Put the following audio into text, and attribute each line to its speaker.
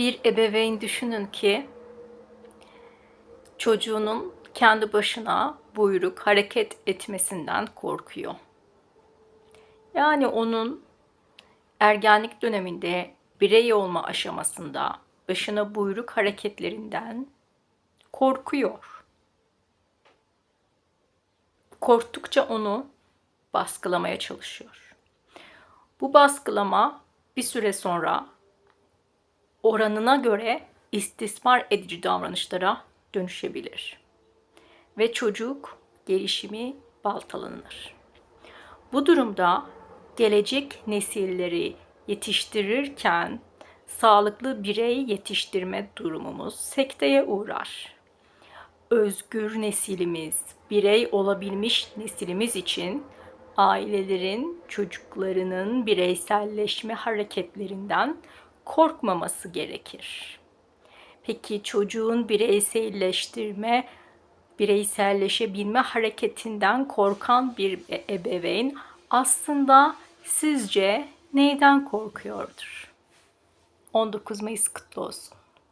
Speaker 1: Bir ebeveyn düşünün ki çocuğunun kendi başına buyruk hareket etmesinden korkuyor. Yani onun ergenlik döneminde birey olma aşamasında başına buyruk hareketlerinden korkuyor. Korktukça onu baskılamaya çalışıyor. Bu baskılama bir süre sonra oranına göre istismar edici davranışlara dönüşebilir. Ve çocuk gelişimi baltalanır. Bu durumda gelecek nesilleri yetiştirirken sağlıklı birey yetiştirme durumumuz sekteye uğrar. Özgür nesilimiz, birey olabilmiş nesilimiz için ailelerin çocuklarının bireyselleşme hareketlerinden korkmaması gerekir. Peki çocuğun bireyselleştirme, bireyselleşebilme hareketinden korkan bir ebeveyn aslında sizce neyden korkuyordur? 19 Mayıs kutlu olsun.